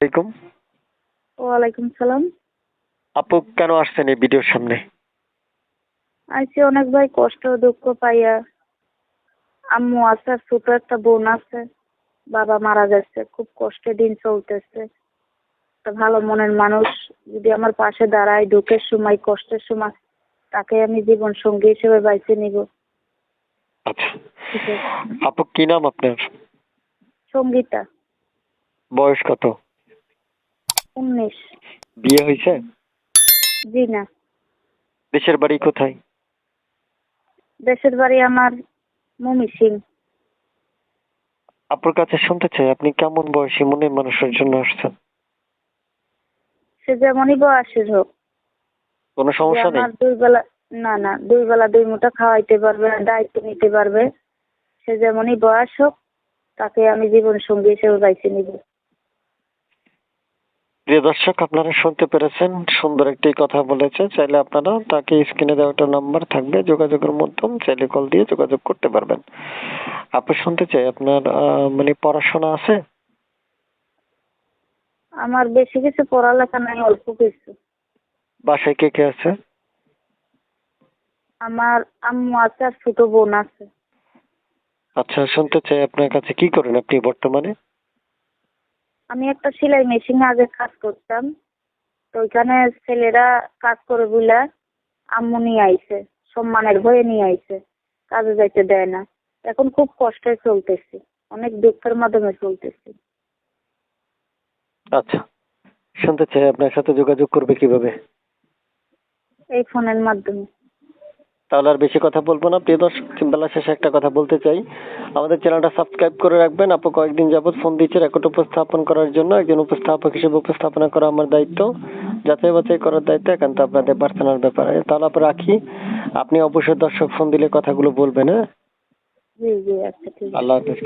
আলাইকুম। ওয়ালাইকুম সালাম। আপু কেন আসছেন এই ভিডিওর সামনে? আইসি অনেক ভাই কষ্ট দুঃখ পাইয়া। আম্মু আছে ছোট একটা বোন আছে। বাবা মারা যাচ্ছে খুব কষ্টে দিন চলতেছে। একটা ভালো মনের মানুষ যদি আমার পাশে দাঁড়ায় দুঃখের সময় কষ্টের সময় তাকে আমি জীবন সঙ্গী হিসেবে বাইছে নিব। আচ্ছা। আপু কি নাম আপনার? সঙ্গীতা। বয়স কত? উনিশ বিয়ে হয়েছে? জি না। দেশের বাড়ি কোথায়? দেশের বাড়ি আমার মমি সিং। আপুর কাছে শুনতে চাই আপনি কেমন বয়সী মনের মানুষের জন্য আসছেন? সে যেমনই বয়সের হোক। কোনো সমস্যা নেই? আমার দুই বেলা না না দুই বেলা দুই মুঠা খাওয়াইতে পারবে দায়িত্ব নিতে পারবে। সে যেমনই বয়স হোক তাকে আমি জীবন সঙ্গী হিসেবে বাইছে নিব। প্রিয় দর্শক আপনারা শুনতে পেরেছেন সুন্দর একটি কথা বলেছে। চাইলে আপনারা তাকে স্ক্রিনে দেওয়া একটা নাম্বার থাকবে যোগাযোগের মাধ্যম চাইলে কল দিয়ে যোগাযোগ করতে পারবেন। আপু শুনতে চাই আপনার মানে পড়াশোনা আছে? আমার বেশি কিছু পড়ালেখা নাই অল্প কিছু। বাসায় কে কে আছে? আমার আম্মু আছে আর ছোট বোন আছে। আচ্ছা শুনতে চাই আপনার কাছে কি করেন আপনি বর্তমানে? আমি একটা সেলাই মেশিনে আগে কাজ করতাম। তো ওইখানে ছেলেরা কাজ করে বলে আম্মু নিয়ে আইছে সম্মানের ভয়ে নিয়ে আইছে কাজে যাইতে দেয় না। এখন খুব কষ্টে চলতেছি অনেক দুঃখের মাধ্যমে চলতেছি। আচ্ছা শুনতে চাই আপনার সাথে যোগাযোগ করবে কীভাবে? এই ফোনের মাধ্যমে। তাহলে আর বেশি কথা বলব না। প্রিয় দর্শক বেলা শেষে একটা কথা বলতে চাই। আমাদের চ্যানেলটা সাবস্ক্রাইব করে রাখবেন। আপু কয়েকদিন যাবৎ ফোন দিচ্ছে রেকর্ড উপস্থাপন করার জন্য। একজন উপস্থাপক হিসেবে উপস্থাপনা করা আমার দায়িত্ব। যাচাই বাছাই করার দায়িত্ব একান্ত আপনাদের পার্সোনাল ব্যাপারে। তাহলে আপু রাখি। আপনি অবশ্যই দর্শক ফোন দিলে কথাগুলো বলবেন হ্যাঁ? জি জি আচ্ছা ঠিক আছে। আল্লাহ হাফিজ।